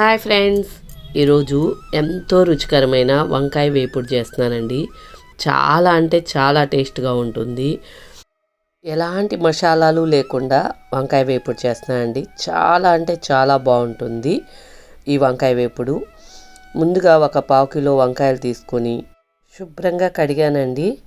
Hi friends. ఈరోజు ఎంతో రుచికరమైన వంకాయ వేపుడు చేస్తున్నానండి. చాలా అంటే చాలా టేస్ట్గా ఉంటుంది. ఎలాంటి మసాలాలు లేకుండా వంకాయ వేపుడు చేస్తున్నానండి. చాలా అంటే చాలా బాగుంటుంది ఈ వంకాయ వేపుడు. ముందుగా ఒక పావు కిలో వంకాయలు తీసుకొని శుభ్రంగా కడిగానండి.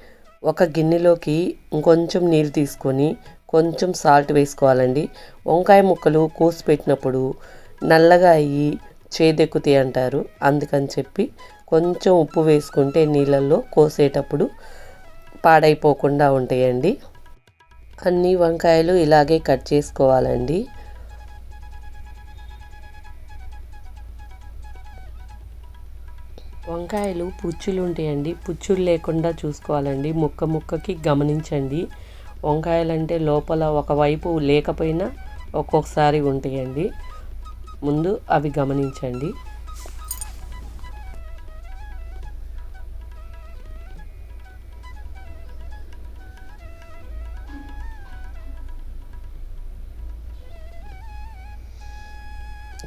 ఒక గిన్నెలోకి ఇంకొంచెం నీళ్ళు తీసుకొని కొంచెం సాల్ట్ వేసుకోవాలండి. వంకాయ ముక్కలు కోసి పెట్టినప్పుడు నల్లగా అయ్యి చేదెక్కుతాయి అంటారు. అందుకని చెప్పి కొంచెం ఉప్పు వేసుకుంటే నీళ్ళల్లో కోసేటప్పుడు పాడైపోకుండా ఉంటాయండి. అన్ని వంకాయలు ఇలాగే కట్ చేసుకోవాలండి. వంకాయలు పుచ్చులు ఉంటాయండి. పుచ్చులు లేకుండా చూసుకోవాలండి. ముక్క ముక్కకి గమనించండి. వంకాయలంటే లోపల ఒకవైపు లేకపోయినా ఒక్కొక్కసారి ఉంటాయండి. ముందు అవి గమనించండి.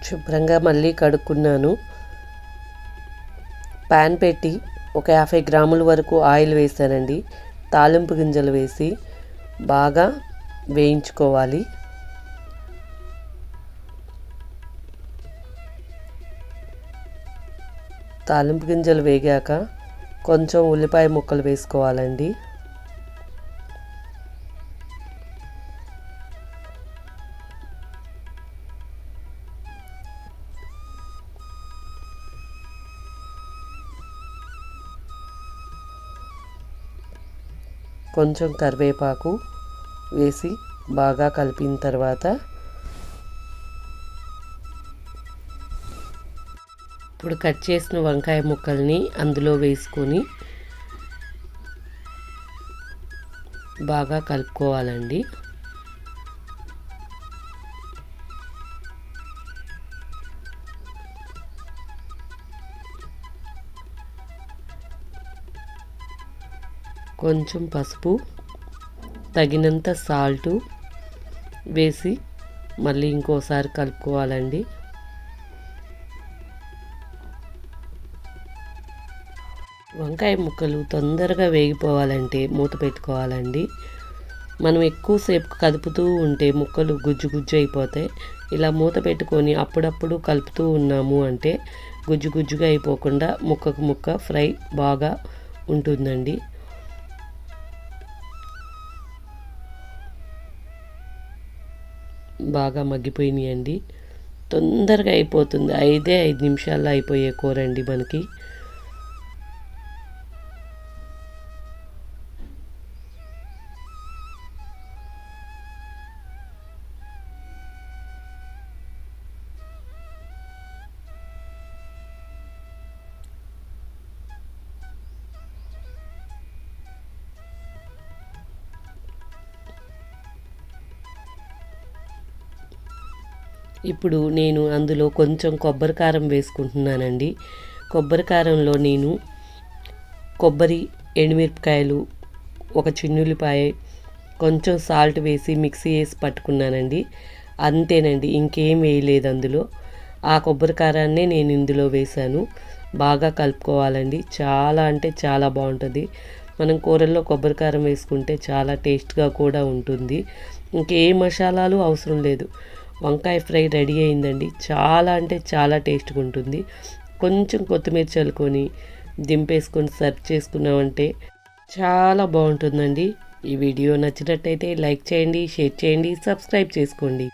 శుభ్రంగా మళ్ళీ కడుక్కున్నాను. ప్యాన్ పెట్టి ఒక యాభై గ్రాముల వరకు ఆయిల్ వేసానండి తాలింపు గింజలు వేసి బాగా వేయించుకోవాలి. తాలింపు గింజలు వేగాక కొంచెం ఉల్లిపాయ ముక్కలు వేసుకోవాలండి. కొంచెం కరివేపాకు వేసి బాగా కలిపిన తర్వాత ఇప్పుడు కట్ చేసిన వంకాయ ముక్కల్ని అందులో వేసుకొని బాగా కలుపుకోవాలండి. కొంచెం పసుపు తగినంత సాల్టు వేసి మళ్ళీ ఇంకోసారి కలుపుకోవాలండి. వంకాయ ముక్కలు తొందరగా వేగిపోవాలంటే మూత పెట్టుకోవాలండి. మనం ఎక్కువసేపు కదుపుతూ ఉంటే ముక్కలు గుజ్జు గుజ్జు అయిపోతాయి. ఇలా మూత పెట్టుకొని అప్పుడప్పుడు కలుపుతూ ఉన్నాము అంటే గుజ్జు గుజ్జుగా అయిపోకుండా ముక్కకు ముక్క ఫ్రై బాగా ఉంటుందండి. బాగా మగ్గిపోయినాయండి. తొందరగా అయిపోతుంది. ఐదే ఐదు నిమిషాల్లో అయిపోయే కూర అండి మనకి. ఇప్పుడు నేను అందులో కొంచెం కొబ్బరి కారం వేసుకుంటున్నానండి. కొబ్బరి కారంలో నేను కొబ్బరి ఎండుమిరపకాయలు ఒక చిన్నులిపాయ కొంచెం సాల్ట్ వేసి మిక్సీ వేసి పట్టుకున్నానండి. అంతేనండి ఇంకేం వేయలేదు అందులో. ఆ కొబ్బరి కారాన్నే నేను ఇందులో వేశాను. బాగా కలుపుకోవాలండి. చాలా అంటే చాలా బాగుంటుంది. మనం కూరల్లో కొబ్బరి కారం వేసుకుంటే చాలా టేస్ట్గా కూడా ఉంటుంది. ఇంకే మసాలాలు అవసరం లేదు. వంకాయ ఫ్రై రెడీ అయిందండి. చాలా అంటే చాలా టేస్ట్గా ఉంటుంది. కొంచెం కొత్తిమీర చల్లుకొని దింపేసుకొని సర్వ్ చేసుకున్నామంటే చాలా బాగుంటుందండి. ఈ వీడియో నచ్చినట్టయితే లైక్ చేయండి షేర్ చేయండి సబ్స్క్రైబ్ చేసుకోండి.